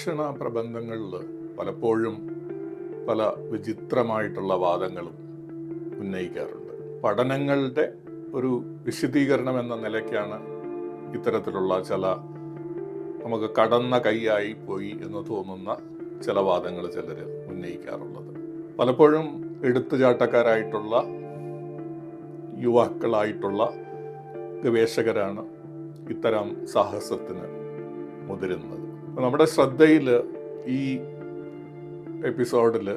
ഗവേഷണ പ്രബന്ധങ്ങളിൽ പലപ്പോഴും പല വിചിത്രമായിട്ടുള്ള വാദങ്ങളും ഉന്നയിക്കാറുണ്ട്. പഠനങ്ങളുടെ ഒരു വിശദീകരണം എന്ന നിലയ്ക്കാണ് ഇത്തരത്തിലുള്ള ചില നമുക്ക് കടന്ന കൈയായി പോയി എന്ന് തോന്നുന്ന ചില വാദങ്ങൾ ചിലർ ഉന്നയിക്കാറുള്ളത്. പലപ്പോഴും എടുത്തുചാട്ടക്കാരായിട്ടുള്ള യുവാക്കളായിട്ടുള്ള ഗവേഷകരാണ് ഇത്തരം സാഹസത്തിന് മുതിരുന്നത്. നമ്മുടെ ശ്രദ്ധയിൽ ഈ എപ്പിസോഡിൽ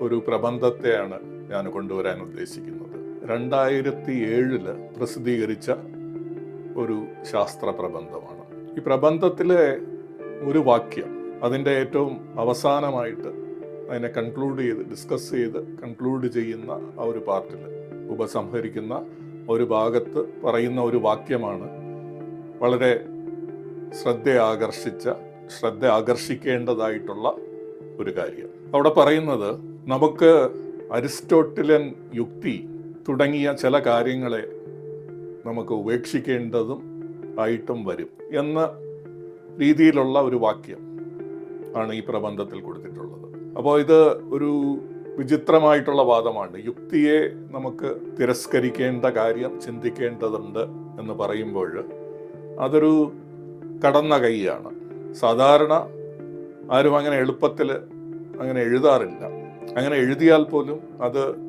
ഒരു പ്രബന്ധത്തെയാണ് ഞാൻ കൊണ്ടുവരാൻ ഉദ്ദേശിക്കുന്നത്. രണ്ടായിരത്തി ഏഴിൽ പ്രസിദ്ധീകരിച്ച ഒരു ശാസ്ത്ര പ്രബന്ധമാണ്. ഈ പ്രബന്ധത്തിലെ ഒരു വാക്യം അതിന്റെ ഏറ്റവും അവസാനമായിട്ട് അതിനെ കൺക്ലൂഡ് ചെയ്ത് ഡിസ്കസ് ചെയ്ത് കൺക്ലൂഡ് ചെയ്യുന്ന ആ ഒരു പാർട്ടിൽ ഉപസംഹരിക്കുന്ന ഒരു ഭാഗത്ത് പറയുന്ന ഒരു വാക്യമാണ് വളരെ ശ്രദ്ധ ആകർഷിച്ച ശ്രദ്ധ ആകർഷിക്കേണ്ടതായിട്ടുള്ള ഒരു കാര്യം. അവിടെ പറയുന്നത് നമുക്ക് അരിസ്റ്റോട്ടിലൻ യുക്തി തുടങ്ങിയ ചില കാര്യങ്ങളെ നമുക്ക് ഉപേക്ഷിക്കേണ്ടതും ആയിട്ടും വരും എന്ന രീതിയിലുള്ള ഒരു വാക്യം ആണ് ഈ പ്രബന്ധത്തിൽ കൊടുത്തിട്ടുള്ളത്. അപ്പോൾ ഇത് ഒരു വിചിത്രമായിട്ടുള്ള വാദമാണ്. യുക്തിയെ നമുക്ക് തിരസ്കരിക്കേണ്ട കാര്യം ചിന്തിക്കേണ്ടതുണ്ട് എന്ന് പറയുമ്പോൾ അതൊരു കടന്ന കൈയാണ്. സാധാരണ ആരും അങ്ങനെ എളുപ്പത്തിൽ അങ്ങനെ എഴുതാറില്ല. അങ്ങനെ എഴുതിയാൽ പോലും അത്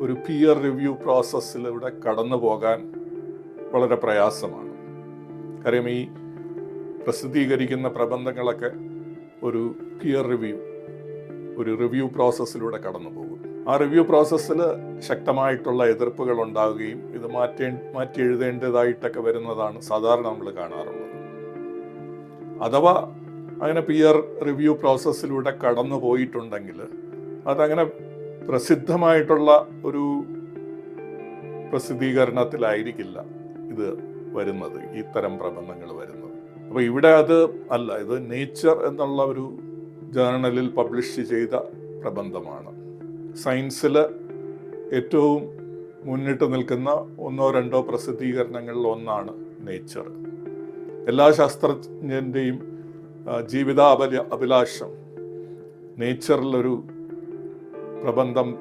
ഒരു പിയർ റിവ്യൂ പ്രോസസ്സിലൂടെ കടന്നു പോകാൻ വളരെ പ്രയാസമാണ്. കാര്യം ഈ പ്രസിദ്ധീകരിക്കുന്ന പ്രബന്ധങ്ങളൊക്കെ ഒരു പിയർ റിവ്യൂ ഒരു റിവ്യൂ പ്രോസസ്സിലൂടെ കടന്നു പോകും. ആ റിവ്യൂ പ്രോസസ്സിൽ ശക്തമായിട്ടുള്ള എതിർപ്പുകൾ ഉണ്ടാവുകയും ഇത് മാറ്റേ മാറ്റി എഴുതേണ്ടതായിട്ടൊക്കെ വരുന്നതാണ് സാധാരണ നമ്മൾ കാണാറുള്ളത്. അഥവാ അങ്ങനെ പിയർ റിവ്യൂ പ്രോസസ്സിലൂടെ കടന്നു പോയിട്ടുണ്ടെങ്കിൽ അതങ്ങനെ പ്രസിദ്ധമായിട്ടുള്ള ഒരു പ്രസിദ്ധീകരണത്തിലായിരിക്കില്ല ഇത് വരുന്നത് ഇത്തരം പ്രബന്ധങ്ങൾ വരുന്നത്. അപ്പോൾ ഇവിടെ അത് അല്ല ഇത് നേച്ചർ എന്നുള്ള ഒരു ജേർണലിൽ പബ്ലിഷ് ചെയ്ത പ്രബന്ധമാണ്. സയൻസിൽ ഏറ്റവും മുന്നിട്ട് നിൽക്കുന്ന ഒന്നോ രണ്ടോ പ്രസിദ്ധീകരണങ്ങളിൽ ഒന്നാണ് നേച്ചർ എല്ലാ ശാസ്ത്രജ്ഞന്റെയും ജീവിത അഭിലാഷം. നേച്ചറിലൊരു പ്രബന്ധം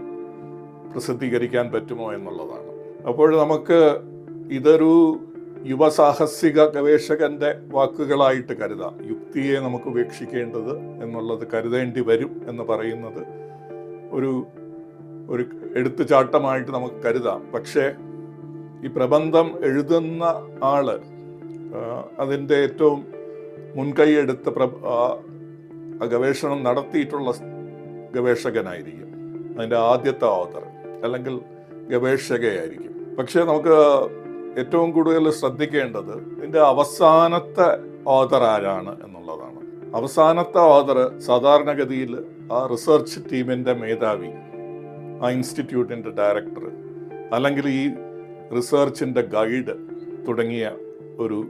പ്രസിദ്ധീകരിക്കാൻ പറ്റുമോ എന്നുള്ളതാണ്. അപ്പോൾ നമുക്ക് ഇതൊരു യുവസാഹസിക ഗവേഷകന്റെ വാക്കുകളായിട്ട് കരുതാം. യുക്തിയെ നമുക്ക് ഉപേക്ഷിക്കേണ്ടത് എന്നുള്ളത് കരുതേണ്ടി വരും എന്ന് പറയുന്നത് ഒരു ഒരു എടുത്തുചാട്ടമായിട്ട് നമുക്ക് കരുതാം. പക്ഷേ ഈ പ്രബന്ധം എഴുതുന്ന ആൾ അതിന്റെ ഏറ്റവും മുൻകൈ എടുത്ത പ്ര ഗവേഷണം നടത്തിയിട്ടുള്ള ഗവേഷകനായിരിക്കും. അതിന്റെ ആദ്യത്തെ ഓതർ അല്ലെങ്കിൽ ഗവേഷകയായിരിക്കും. പക്ഷേ നമുക്ക് ഏറ്റവും കൂടുതൽ ശ്രദ്ധിക്കേണ്ടത് ഇതിന്റെ അവസാനത്തെ ഓതർ ആരാണ് എന്നുള്ളതാണ്. അവസാനത്തെ ഓതർ സാധാരണഗതിയിൽ ആ റിസർച്ച് ടീമിന്റെ മേധാവി ആ ഇൻസ്റ്റിറ്റ്യൂട്ടിന്റെ ഡയറക്ടർ അല്ലെങ്കിൽ ഈ റിസർച്ചിന്റെ ഗൈഡ് തുടങ്ങിയ ഒരു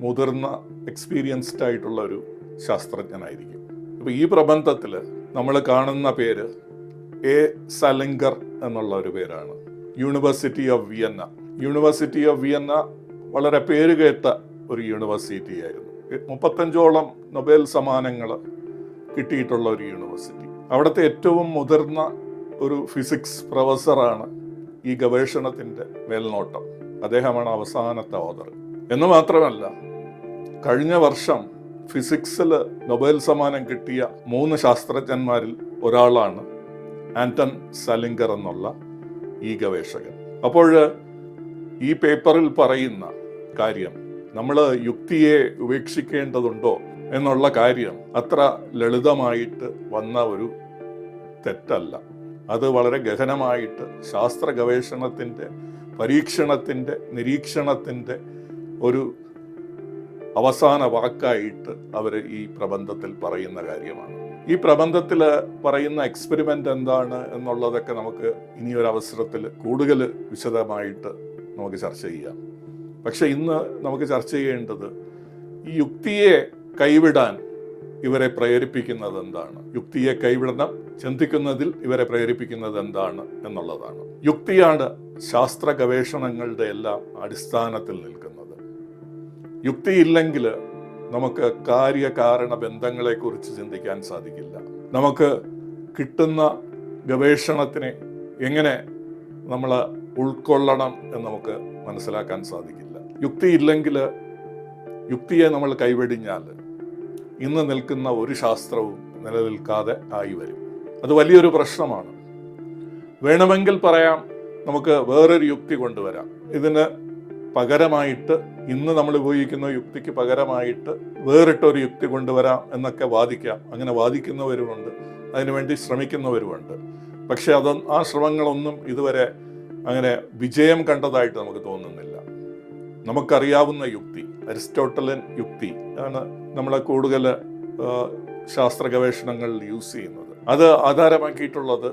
മുതിർന്ന എക്സ്പീരിയൻസ്ഡ് ആയിട്ടുള്ള ഒരു ശാസ്ത്രജ്ഞനായിരിക്കും. അപ്പോൾ ഈ പ്രബന്ധത്തിൽ നമ്മൾ കാണുന്ന പേര് എ സലിംഗർ എന്നുള്ള ഒരു പേരാണ്. University of Vienna university of Vienna വളരെ പേരുകേട്ട ഒരു യൂണിവേഴ്സിറ്റി ആയിരുന്നു. മുപ്പത്തഞ്ചോളം നൊബേൽ സമ്മാനങ്ങൾ കിട്ടിയിട്ടുള്ള ഒരു യൂണിവേഴ്സിറ്റി അവിടുത്തെ ഏറ്റവും മുതിർന്ന ഒരു ഫിസിക്സ് പ്രൊഫസറാണ് ഈ ഗവേഷണത്തിന്റെ മേൽനോട്ടം. അദ്ദേഹമാണ് അവസാനത്തെ ഓതർ എന്ന് മാത്രമല്ല കഴിഞ്ഞ വർഷം ഫിസിക്സിൽ നൊബേൽ സമ്മാനം കിട്ടിയ മൂന്ന് ശാസ്ത്രജ്ഞന്മാരിൽ ഒരാളാണ് ആന്റൺ സലിംഗർ എന്നുള്ള ഈ ഗവേഷകൻ. അപ്പോൾ ഈ പേപ്പറിൽ പറയുന്ന കാര്യം നമ്മൾ യുക്തിയെ ഉപേക്ഷിക്കേണ്ടതുണ്ടോ എന്നുള്ള കാര്യം അത്ര ലളിതമായിട്ട് വന്ന ഒരു തെറ്റല്ല. അത് വളരെ ഗഹനമായിട്ട് ശാസ്ത്ര ഗവേഷണത്തിന്റെ പരീക്ഷണത്തിന്റെ നിരീക്ഷണത്തിന്റെ ഒരു അവസാന വാക്കായിട്ട് അവർ ഈ പ്രബന്ധത്തിൽ പറയുന്ന കാര്യമാണ്. ഈ പ്രബന്ധത്തിൽ പറയുന്ന എക്സ്പെരിമെന്റ് എന്താണ് എന്നുള്ളതൊക്കെ നമുക്ക് ഇനിയൊരു അവസരത്തിൽ കൂടുതൽ വിശദമായിട്ട് നമുക്ക് ചർച്ച ചെയ്യാം. പക്ഷെ ഇന്ന് നമുക്ക് ചർച്ച ചെയ്യേണ്ടത് ഈ യുക്തിയെ കൈവിടാൻ ഇവരെ പ്രേരിപ്പിക്കുന്നത് എന്താണ്? യുക്തിയെ കൈവിടണം ചിന്തിക്കുന്നതിൽ ഇവരെ പ്രേരിപ്പിക്കുന്നത് എന്താണ് എന്നുള്ളതാണ്. യുക്തിയാണ് ശാസ്ത്ര ഗവേഷണങ്ങളുടെ എല്ലാം അടിസ്ഥാനത്തിൽ നിൽക്കുന്നത്. യുക്തിയില്ലെങ്കിൽ നമുക്ക് കാര്യകാരണ ബന്ധങ്ങളെക്കുറിച്ച് ചിന്തിക്കാൻ സാധിക്കില്ല. നമുക്ക് കിട്ടുന്ന ഗവേഷണത്തിനെ എങ്ങനെ നമ്മൾ ഉൾക്കൊള്ളണം എന്ന് നമുക്ക് മനസ്സിലാക്കാൻ സാധിക്കില്ല. യുക്തിയില്ലെങ്കിൽ യുക്തിയെ നമ്മൾ കൈവെടിഞ്ഞാൽ ഇന്ന് നിൽക്കുന്ന ഒരു ശാസ്ത്രവും നിലനിൽക്കാതെ ആയി വരും. അത് വലിയൊരു പ്രശ്നമാണ്. വേണമെങ്കിൽ പറയാം നമുക്ക് വേറൊരു യുക്തി കൊണ്ടുവരാം. ഇതിന് പകരമായിട്ട് ഇന്ന് നമ്മൾ ഉപയോഗിക്കുന്ന യുക്തിക്ക് പകരമായിട്ട് വേറിട്ടൊരു യുക്തി കൊണ്ടുവരാം എന്നൊക്കെ വാദിക്കാം. അങ്ങനെ വാദിക്കുന്നവരുമുണ്ട്. അതിനുവേണ്ടി ശ്രമിക്കുന്നവരുമുണ്ട്. പക്ഷെ അത് ആ ശ്രമങ്ങളൊന്നും ഇതുവരെ അങ്ങനെ വിജയം കണ്ടതായിട്ട് നമുക്ക് തോന്നുന്നില്ല. നമുക്കറിയാവുന്ന യുക്തി അരിസ്റ്റോട്ടലൻ യുക്തി ആണ് നമ്മളെ കൂടുതൽ ശാസ്ത്ര ഗവേഷണങ്ങളിൽ യൂസ് ചെയ്യുന്നത്. അത് ആധാരമാക്കിയിട്ടുള്ളത്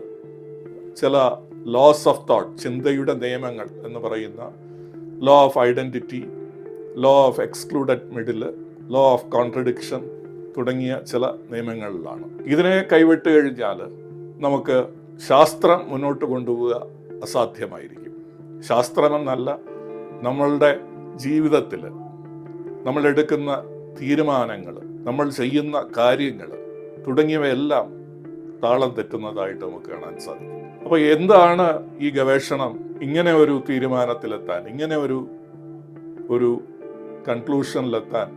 ചില ലോസ് ഓഫ് തോട്ട് ചിന്തയുടെ നിയമങ്ങൾ എന്ന് പറയുന്ന law of identity law of excluded middle law of contradiction തുടങ്ങിയ ചില നിയമങ്ങളിലാണ്. ഇതിനെ കൈവിട്ട് കഴിഞ്ഞാൽ നമുക്ക് ശാസ്ത്രം മുന്നോട്ട് കൊണ്ടുപോവുക അസാധ്യമായിരിക്കും. ശാസ്ത്രമെന്നല്ല നമ്മളുടെ ജീവിതത്തിൽ നമ്മൾ എടുക്കുന്ന തീരുമാനങ്ങൾ നമ്മൾ ചെയ്യുന്ന കാര്യങ്ങൾ തുടങ്ങിയവയെല്ലാം താളം തെറ്റുന്നതായിട്ട് നമുക്ക് കാണാൻ സാധിക്കും. അപ്പോൾ എന്താണ് ഈ ഗവേഷണം ഇങ്ങനെ ഒരു തീരുമാനത്തിലെത്താൻ ഇങ്ങനെ ഒരു ഒരു കൺക്ലൂഷനിലെത്താൻ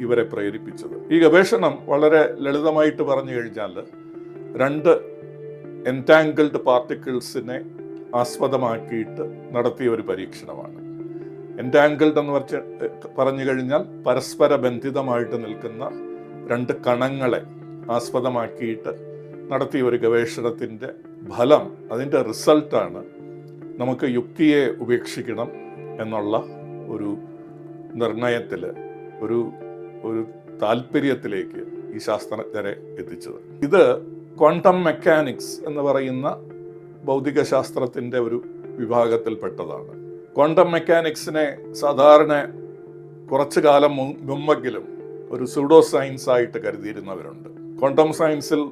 ഇവരെ പ്രേരിപ്പിച്ചത്? ഈ ഗവേഷണം വളരെ ലളിതമായിട്ട് പറഞ്ഞു കഴിഞ്ഞാൽ രണ്ട് എന്റാങ്കിൾഡ് പാർട്ടിക്കിൾസിനെ ആസ്പദമാക്കിയിട്ട് നടത്തിയ ഒരു പരീക്ഷണമാണ്. എന്റാങ്കിൾഡ് എന്ന് പറഞ്ഞ പറഞ്ഞു കഴിഞ്ഞാൽ പരസ്പര ബന്ധിതമായിട്ട് നിൽക്കുന്ന രണ്ട് കണങ്ങളെ ആസ്പദമാക്കിയിട്ട് നടത്തിയ ഒരു ഗവേഷണത്തിന്റെ ഫലം അതിന്റെ റിസൾട്ടാണ് നമുക്ക് യുക്തിയെ ഉപേക്ഷിക്കണം എന്നുള്ള ഒരു നിർണയത്തിൽ ഒരു ഒരു താല്പര്യത്തിലേക്ക് ഈ ശാസ്ത്രജ്ഞരെ എത്തിച്ചത്. ഇത് ക്വാണ്ടം മെക്കാനിക്സ് എന്ന് പറയുന്ന ഭൗതിക ശാസ്ത്രത്തിന്റെ ഒരു വിഭാഗത്തിൽപ്പെട്ടതാണ്. ക്വാണ്ടം മെക്കാനിക്സിനെ സാധാരണ കുറച്ചു കാലം മുമ്പെങ്കിലും ഒരു സൂഡോ സയൻസ് ആയിട്ട് കരുതിയിരുന്നവരുണ്ട്. ക്വാണ്ടം സയൻസിൽ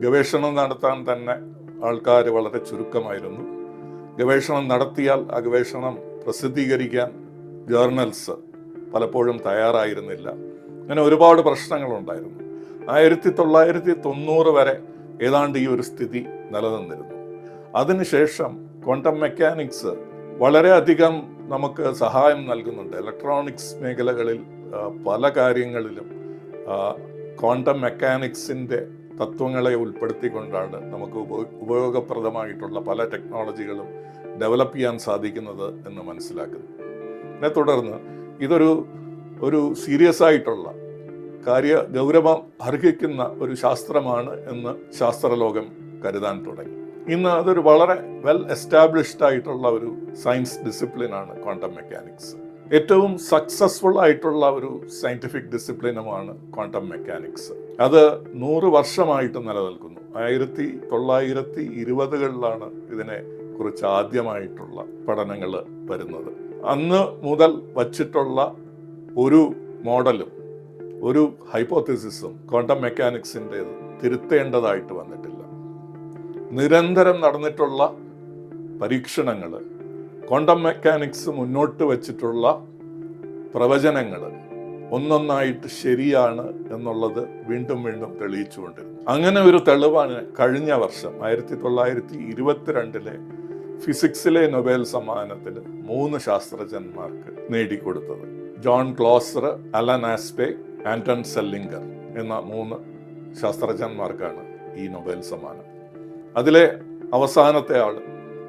ഗവേഷണം നടത്താൻ തന്നെ ആൾക്കാർ വളരെ ചുരുക്കമായിരുന്നു. ഗവേഷണം നടത്തിയാൽ ആ ഗവേഷണം പ്രസിദ്ധീകരിക്കാൻ ജേർണൽസ് പലപ്പോഴും തയ്യാറായിരുന്നില്ല. അങ്ങനെ ഒരുപാട് പ്രശ്നങ്ങളുണ്ടായിരുന്നു. ആയിരത്തി തൊള്ളായിരത്തി തൊണ്ണൂറ് വരെ ഏതാണ്ട് ഈ ഒരു സ്ഥിതി നിലനിന്നിരുന്നു. അതിനുശേഷം ക്വാണ്ടം മെക്കാനിക്സ് വളരെയധികം നമുക്ക് സഹായം നൽകുന്നുണ്ട്. ഇലക്ട്രോണിക്സ് മേഖലകളിൽ പല കാര്യങ്ങളിലും ക്വാണ്ടം മെക്കാനിക്സിന്റെ തത്വങ്ങളെ ഉൾപ്പെടുത്തിക്കൊണ്ടാണ് നമുക്ക് ഉപ- ഉപയോഗപ്രദമായിട്ടുള്ള പല ടെക്നോളജികളും ഡെവലപ്പ് ചെയ്യാൻ സാധിക്കുന്നത് എന്ന് മനസ്സിലാക്കുന്നു. അതിനെ തുടർന്ന് ഇതൊരു ഒരു സീരിയസ് ആയിട്ടുള്ള കാര്യ ഗൗരവം അർഹിക്കുന്ന ഒരു ശാസ്ത്രമാണ് എന്ന് ശാസ്ത്രലോകം കരുതാൻ തുടങ്ങി. ഇന്ന് അതൊരു വളരെ വെൽ എസ്റ്റാബ്ലിഷ്ഡ് ആയിട്ടുള്ള ഒരു സയൻസ് ഡിസിപ്ലിനാണ് ക്വാണ്ടം മെക്കാനിക്സ് ഏറ്റവും സക്സസ്ഫുൾ ആയിട്ടുള്ള ഒരു സയന്റിഫിക് ഡിസിപ്ലിനുമാണ് ക്വാണ്ടം മെക്കാനിക്സ് അത് നൂറ് വർഷമായിട്ട് നിലനിൽക്കുന്നു. ആയിരത്തി തൊള്ളായിരത്തി ഇരുപതുകളിലാണ് ഇതിനെ കുറിച്ച് ആദ്യമായിട്ടുള്ള പഠനങ്ങൾ വരുന്നത്. അന്ന് മുതൽ വച്ചിട്ടുള്ള ഒരു മോഡലും ഒരു ഹൈപ്പോത്തിസിസും ക്വാണ്ടം മെക്കാനിക്സിന്റെ തിരുത്തേണ്ടതായിട്ട് വന്നിട്ടില്ല. നിരന്തരം നടന്നിട്ടുള്ള പരീക്ഷണങ്ങൾ ക്വാണ്ടം മെക്കാനിക്സ് മുന്നോട്ട് വച്ചിട്ടുള്ള പ്രവചനങ്ങൾ ഒന്നൊന്നായിട്ട് ശരിയാണ് എന്നുള്ളത് വീണ്ടും വീണ്ടും തെളിയിച്ചുകൊണ്ടിരുന്നു. അങ്ങനെ ഒരു തെളിവാണ് കഴിഞ്ഞ വർഷം ആയിരത്തി തൊള്ളായിരത്തി ഇരുപത്തിരണ്ടിലെ ഫിസിക്സിലെ നൊബേൽ സമ്മാനത്തിൽ മൂന്ന് ശാസ്ത്രജ്ഞന്മാർക്ക് നേടിക്കൊടുത്തത്. John Clauser Alain Aspect Anton Zeilinger എന്ന മൂന്ന് ശാസ്ത്രജ്ഞന്മാർക്കാണ് ഈ നൊബേൽ സമ്മാനം. അതിലെ അവസാനത്തെ ആൾ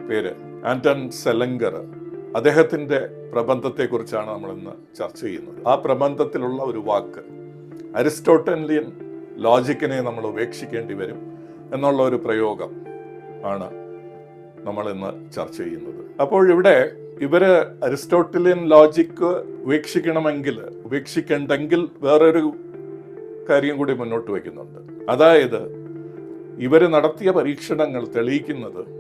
പേര് ആന്റൺ സെലങ്കർ അദ്ദേഹത്തിന്റെ പ്രബന്ധത്തെക്കുറിച്ചാണ് നമ്മൾ ഇന്ന് ചർച്ച ചെയ്യുന്നത്. ആ പ്രബന്ധത്തിലുള്ള ഒരു വാക്ക് അരിസ്റ്റോട്ടലിയൻ ലോജിക്കിനെ നമ്മൾ ഉപേക്ഷിക്കേണ്ടി വരും എന്നുള്ള ഒരു പ്രയോഗം ആണ് നമ്മൾ ഇന്ന് ചർച്ച ചെയ്യുന്നത്. അപ്പോൾ ഇവിടെ ഇവർ അരിസ്റ്റോട്ടലിയൻ ലോജിക്ക് ഉപേക്ഷിക്കണമെങ്കിൽ ഉപേക്ഷിക്കേണ്ടെങ്കിൽ വേറൊരു കാര്യം കൂടി മുന്നോട്ട് വയ്ക്കുന്നുണ്ട്. അതായത് ഇവർ നടത്തിയ പരീക്ഷണങ്ങൾ തെളിയിക്കുന്നത്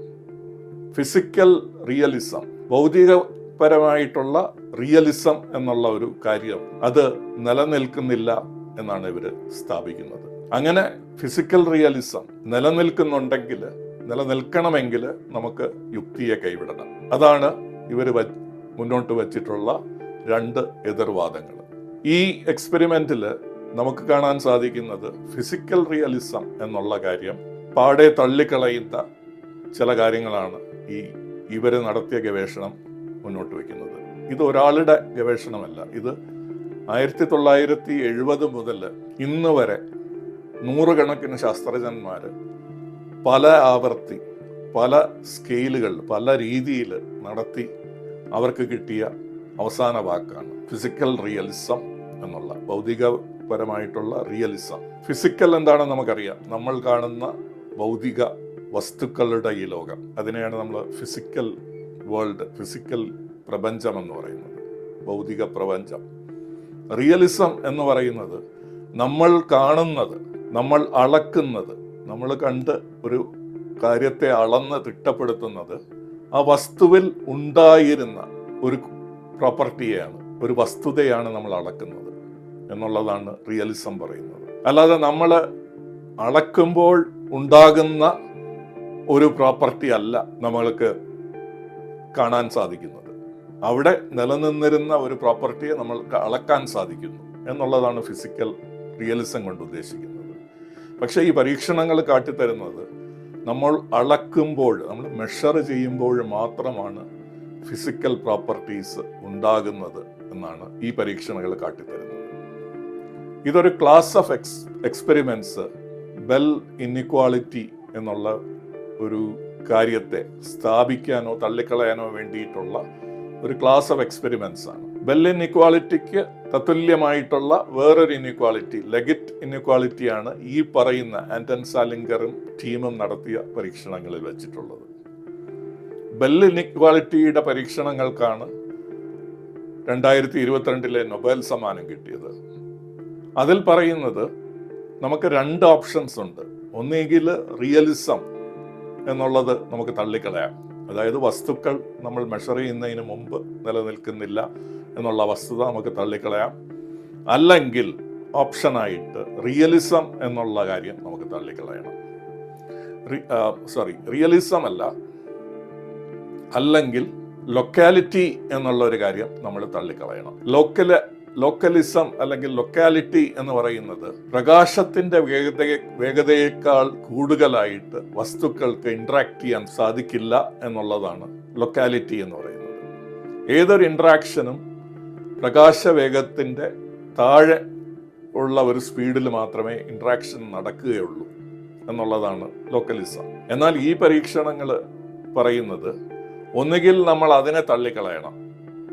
ഫിസിക്കൽ റിയലിസം ഭൗതികപരമായിട്ടുള്ള റിയലിസം എന്നുള്ള ഒരു കാര്യം അത് നിലനിൽക്കുന്നില്ല എന്നാണ് ഇവർ സ്ഥാപിക്കുന്നത്. അങ്ങനെ ഫിസിക്കൽ റിയലിസം നിലനിൽക്കുന്നുണ്ടെങ്കിൽ നിലനിൽക്കണമെങ്കിൽ നമുക്ക് യുക്തിയെ കൈവിടണം. അതാണ് ഇവർ മുന്നോട്ട് വച്ചിട്ടുള്ള രണ്ട് എതിർവാദങ്ങൾ ഈ എക്സ്പെരിമെന്റിൽ നമുക്ക് കാണാൻ സാധിക്കുന്നത് ഫിസിക്കൽ റിയലിസം എന്നുള്ള കാര്യം പാടെ തള്ളിക്കളയുന്ന ചില കാര്യങ്ങളാണ് ഈ ഇവർ നടത്തിയ ഗവേഷണം മുന്നോട്ട് വയ്ക്കുന്നത്. ഇത് ഒരാളുടെ ഗവേഷണമല്ല. ഇത് ആയിരത്തി തൊള്ളായിരത്തി എഴുപത് മുതൽ ഇന്ന് വരെ നൂറുകണക്കിന് ശാസ്ത്രജ്ഞന്മാർ പല ആവർത്തി പല സ്കെയിലുകൾ പല രീതിയിൽ നടത്തി അവർക്ക് കിട്ടിയ അവസാന വാക്കാണ് ഫിസിക്കൽ റിയലിസം എന്നുള്ള ഭൗതികപരമായിട്ടുള്ള റിയലിസം. ഫിസിക്കൽ എന്താണെന്ന് നമുക്കറിയാം. നമ്മൾ കാണുന്ന ഭൗതിക വസ്തുക്കളുടെ ഈ ലോകം. അതിനെയാണ് നമ്മൾ ഫിസിക്കൽ വേൾഡ് ഫിസിക്കൽ പ്രപഞ്ചം എന്ന് പറയുന്നത്. ഭൗതിക പ്രപഞ്ചം. റിയലിസം എന്ന് പറയുന്നത് നമ്മൾ കാണുന്നത് നമ്മൾ അളക്കുന്നത് നമ്മൾ കണ്ട് ഒരു കാര്യത്തെ അളന്ന് തിട്ടപ്പെടുത്തുന്നത് ആ വസ്തുവിൽ ഉണ്ടായിരുന്ന ഒരു പ്രോപ്പർട്ടിയെയാണ് ഒരു വസ്തുതയാണ് നമ്മൾ അളക്കുന്നത് എന്നുള്ളതാണ് റിയലിസം പറയുന്നത്. അല്ലാതെ നമ്മൾ അളക്കുമ്പോൾ ഉണ്ടാകുന്ന ഒരു പ്രോപ്പർട്ടി അല്ല നമ്മൾക്ക് കാണാൻ സാധിക്കുന്നത്. അവിടെ നിലനിന്നിരുന്ന ഒരു പ്രോപ്പർട്ടിയെ നമ്മൾക്ക് അളക്കാൻ സാധിക്കുന്നു എന്നുള്ളതാണ് ഫിസിക്കൽ റിയലിസം കൊണ്ട് ഉദ്ദേശിക്കുന്നത്. പക്ഷേ ഈ പരീക്ഷണങ്ങൾ കാട്ടിത്തരുന്നത് നമ്മൾ അളക്കുമ്പോൾ നമ്മൾ മെഷർ ചെയ്യുമ്പോൾ മാത്രമാണ് ഫിസിക്കൽ പ്രോപ്പർട്ടീസ് ഉണ്ടാകുന്നത് എന്നാണ് ഈ പരീക്ഷണങ്ങൾ കാട്ടിത്തരുന്നത്. ഇതൊരു class of ex experiments Bell inequality എന്നുള്ള ഒരു കാര്യത്തെ സ്ഥാപിക്കാനോ തള്ളിക്കളയാനോ വേണ്ടിയിട്ടുള്ള ഒരു ക്ലാസ് ഓഫ് എക്സ്പെരിമെന്റ്സ് ആണ്. ബെല്ലിൻ ഇന്നിക്വാളിറ്റിക്ക് തത്തുല്യമായിട്ടുള്ള വേറൊരു ഇന്നിക്വാളിറ്റി ലെഗിറ്റ് ഇന്നിക്വാളിറ്റിയാണ് ഈ പറയുന്ന ആന്റൺ സാലിംഗറും ടീമും നടത്തിയ പരീക്ഷണങ്ങളിൽ വെച്ചിട്ടുള്ളത്. ബെൽ ഇന്നിക്വാളിറ്റിയുടെ പരീക്ഷണങ്ങൾക്കാണ് രണ്ടായിരത്തി ഇരുപത്തിരണ്ടിലെ നൊബേൽ സമ്മാനം കിട്ടിയത്. അതിൽ പറയുന്നത് നമുക്ക് രണ്ട് ഓപ്ഷൻസ് ഉണ്ട്. ഒന്നുകിൽ റിയലിസം എന്നുള്ളത് നമുക്ക് തള്ളിക്കളയാം. അതായത് വസ്തുക്കൾ നമ്മൾ മെഷർ ചെയ്യുന്നതിന് മുമ്പ് നിലനിൽക്കുന്നില്ല എന്നുള്ള വസ്തുത നമുക്ക് തള്ളിക്കളയാം. അല്ലെങ്കിൽ ഓപ്ഷനായിട്ട് റിയലിസം എന്നുള്ള കാര്യം നമുക്ക് തള്ളിക്കളയണം. സോറി റിയലിസം അല്ല. അല്ലെങ്കിൽ ലൊക്കാലിറ്റി എന്നുള്ള ഒരു കാര്യം നമ്മൾ തള്ളിക്കളയണം. ലോക്കൽ ലോക്കലിസം അല്ലെങ്കിൽ ലൊക്കാലിറ്റി എന്ന് പറയുന്നത് പ്രകാശത്തിന്റെ വേഗത വേഗതയേക്കാൾ കൂടുതലായിട്ട് വസ്തുക്കൾക്ക് ഇന്ററാക്ട് ചെയ്യാൻ സാധിക്കില്ല എന്നുള്ളതാണ് ലൊക്കാലിറ്റി എന്ന് പറയുന്നത്. ഏതൊരു ഇന്ററാക്ഷനും പ്രകാശവേഗത്തിന്റെ താഴെ ഉള്ള ഒരു സ്പീഡിൽ മാത്രമേ ഇന്ററാക്ഷൻ നടക്കുകയുള്ളൂ എന്നുള്ളതാണ് ലോക്കലിസം എന്നാൽ ഈ പരീക്ഷണങ്ങൾ പറയുന്നത് ഒന്നുകിൽ നമ്മൾ അതിനെ തള്ളിക്കളയണം.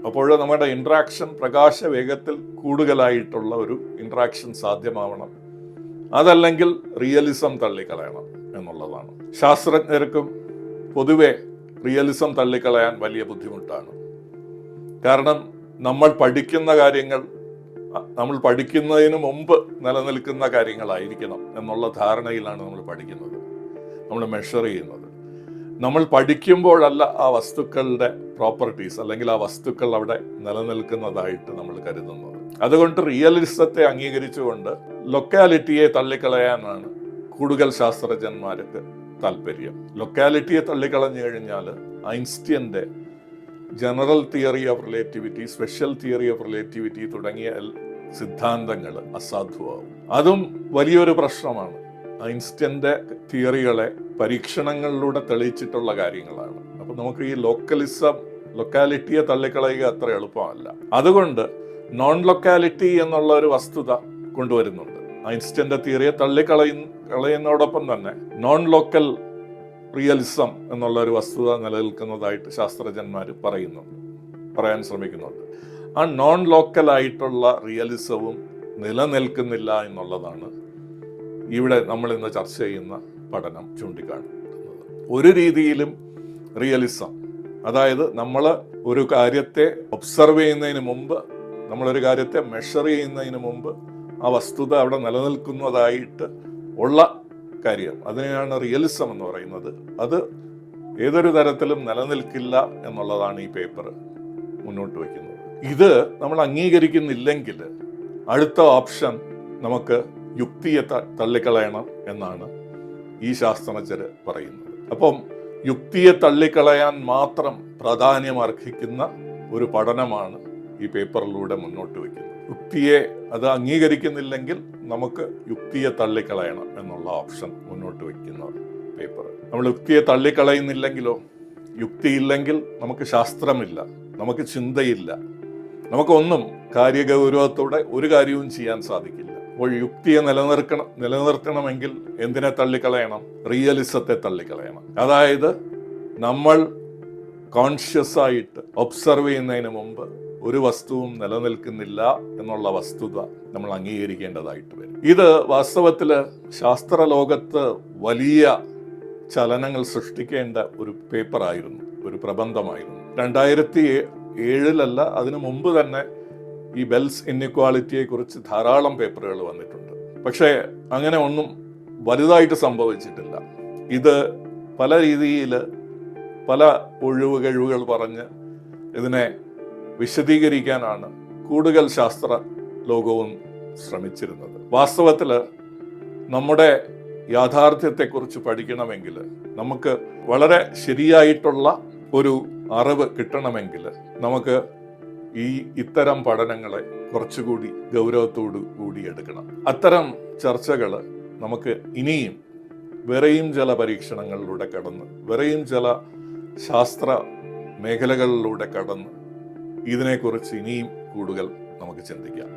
അപ്പോൾ നമ്മുടെ ഇൻട്രാക്ഷൻ പ്രകാശ വേഗത്തിൽ കൂടുതലായിട്ടുള്ള ഒരു ഇൻട്രാക്ഷൻ സാധ്യമാവണം. അതല്ലെങ്കിൽ റിയലിസം തള്ളിക്കളയണം എന്നുള്ളതാണ്. ശാസ്ത്രജ്ഞർക്കും പൊതുവെ റിയലിസം തള്ളിക്കളയാൻ വലിയ ബുദ്ധിമുട്ടാണ്. കാരണം നമ്മൾ പഠിക്കുന്ന കാര്യങ്ങൾ നമ്മൾ പഠിക്കുന്നതിന് മുമ്പ് നിലനിൽക്കുന്ന കാര്യങ്ങളായിരിക്കണം എന്നുള്ള ധാരണയിലാണ് നമ്മൾ പഠിക്കുന്നത്. നമ്മൾ മെഷർ ചെയ്യുന്നത്. നമ്മൾ പഠിക്കുമ്പോഴല്ല ആ വസ്തുക്കളുടെ പ്രോപ്പർട്ടീസ് അല്ലെങ്കിൽ ആ വസ്തുക്കൾ അവിടെ നിലനിൽക്കുന്നതായിട്ട് നമ്മൾ കരുതുന്നത്. അതുകൊണ്ട് റിയലിസത്തെ അംഗീകരിച്ചുകൊണ്ട് ലൊക്കാലിറ്റിയെ തള്ളിക്കളയാനാണ് കൂടുതൽ ശാസ്ത്രജ്ഞന്മാർക്ക് താല്പര്യം. ലൊക്കാലിറ്റിയെ തള്ളിക്കളഞ്ഞു കഴിഞ്ഞാൽ ഐൻസ്റ്റിയന്റെ general theory of relativity special theory of relativity തുടങ്ങിയ സിദ്ധാന്തങ്ങൾ അസാധുവാകും. അതും വലിയൊരു പ്രശ്നമാണ്. ഐൻസ്റ്റ്യന്റെ തിയറികളെ പരീക്ഷണങ്ങളിലൂടെ തെളിയിച്ചിട്ടുള്ള കാര്യങ്ങളാണ്. അപ്പൊ നമുക്ക് ഈ ലോക്കലിസം ലൊക്കാലിറ്റിയെ തള്ളിക്കളയുക അത്ര എളുപ്പമല്ല. അതുകൊണ്ട് നോൺ ലൊക്കാലിറ്റി എന്നുള്ള ഒരു വസ്തുത കൊണ്ടുവരുന്നുണ്ട്. ഐൻസ്റ്റ്യന്റെ തിയറിയെ തള്ളിക്കളയ കളയുന്നതോടൊപ്പം തന്നെ നോൺ ലോക്കൽ റിയലിസം എന്നുള്ള ഒരു വസ്തുത നിലനിൽക്കുന്നതായിട്ട് ശാസ്ത്രജ്ഞന്മാർ പറയുന്നുണ്ട്. പറയാൻ ശ്രമിക്കുന്നുണ്ട്. ആ നോൺ ലോക്കൽ ആയിട്ടുള്ള റിയലിസവും നിലനിൽക്കുന്നില്ല എന്നുള്ളതാണ് ഇവിടെ നമ്മൾ ഇന്ന് ചർച്ച ചെയ്യുന്ന പഠനം ചൂണ്ടിക്കാട്ടുന്നത് ഒരു രീതിയിലും റിയലിസം അതായത് നമ്മൾ ഒരു കാര്യത്തെ ഒബ്സർവ് ചെയ്യുന്നതിന് മുമ്പ് നമ്മളൊരു കാര്യത്തെ മെഷർ ചെയ്യുന്നതിന് മുമ്പ് ആ വസ്തുത അവിടെ നിലനിൽക്കുന്നതായിട്ട് ഉള്ള കാര്യം. അതിനെയാണ് റിയലിസം എന്ന് പറയുന്നത്. അത് ഏതൊരു തരത്തിലും നിലനിൽക്കില്ല എന്നുള്ളതാണ് ഈ പേപ്പർ മുന്നോട്ട് വയ്ക്കുന്നത് ഇത് നമ്മൾ അംഗീകരിക്കുന്നില്ലെങ്കിൽ അടുത്ത ഓപ്ഷൻ നമുക്ക് യുക്തിയെ തള്ളിക്കളയണം എന്നാണ് ഈ ശാസ്ത്രജ്ഞർ പറയുന്നത്. അപ്പം യുക്തിയെ തള്ളിക്കളയാൻ മാത്രം പ്രാധാന്യം അർഹിക്കുന്ന ഒരു പഠനമാണ് ഈ പേപ്പറിലൂടെ മുന്നോട്ട് വയ്ക്കുന്നത്. യുക്തിയെ അത് അംഗീകരിക്കുന്നില്ലെങ്കിൽ നമുക്ക് യുക്തിയെ തള്ളിക്കളയണം എന്നുള്ള ഓപ്ഷൻ മുന്നോട്ട് വയ്ക്കുന്ന പേപ്പർ. നമ്മൾ യുക്തിയെ തള്ളിക്കളയുന്നില്ലെങ്കിലോ? യുക്തിയില്ലെങ്കിൽ നമുക്ക് ശാസ്ത്രമില്ല നമുക്ക് ചിന്തയില്ല നമുക്കൊന്നും കാര്യഗൗരവത്തോടെ ഒരു കാര്യവും ചെയ്യാൻ സാധിക്കില്ല. അപ്പോൾ യുക്തിയെ നിലനിർക്കണം നിലനിർത്തണമെങ്കിൽ എന്തിനെ തള്ളിക്കളയണം? റിയലിസത്തെ തള്ളിക്കളയണം. അതായത് നമ്മൾ കോൺഷ്യസ് ആയിട്ട് ഒബ്സർവ് ചെയ്യുന്നതിന് മുമ്പ് ഒരു വസ്തുവും നിലനിൽക്കുന്നില്ല എന്നുള്ള വസ്തുത നമ്മൾ അംഗീകരിക്കേണ്ടതായിട്ട് വരും. ഇത് വാസ്തവത്തിൽ ശാസ്ത്രലോകത്ത് വലിയ ചലനങ്ങൾ സൃഷ്ടിക്കേണ്ട ഒരു പേപ്പറായിരുന്നു ഒരു പ്രബന്ധമായിരുന്നു. രണ്ടായിരത്തി ഏഴിലല്ല അതിനു മുമ്പ് തന്നെ ഈ ബെൽസ് ഇൻഇക്വാളിറ്റിയെ കുറിച്ച് ധാരാളം പേപ്പറുകൾ വന്നിട്ടുണ്ട്. പക്ഷേ അങ്ങനെ ഒന്നും വലുതായിട്ട് സംഭവിച്ചിട്ടില്ല. ഇത് പല രീതിയിൽ പല ഒഴിവ് കഴിവുകൾ പറഞ്ഞ് ഇതിനെ വിശദീകരിക്കാനാണ് കൂടുതൽ ശാസ്ത്ര ലോകവും ശ്രമിച്ചിരുന്നത്. വാസ്തവത്തിൽ നമ്മുടെ യാഥാർത്ഥ്യത്തെക്കുറിച്ച് പഠിക്കണമെങ്കിൽ നമുക്ക് വളരെ ശരിയായിട്ടുള്ള ഒരു അറിവ് കിട്ടണമെങ്കിൽ നമുക്ക് ഈ ഇത്തരം പഠനങ്ങളെ കുറച്ചുകൂടി ഗൗരവത്തോടു കൂടി എടുക്കണം. അത്തരം ചർച്ചകൾ നമുക്ക് ഇനിയും വേറെയും ചില പരീക്ഷണങ്ങളിലൂടെ കടന്ന് വേറെയും ചില ശാസ്ത്ര മേഖലകളിലൂടെ കടന്ന് ഇതിനെക്കുറിച്ച് ഇനിയും കൂടുതൽ നമുക്ക് ചിന്തിക്കാം.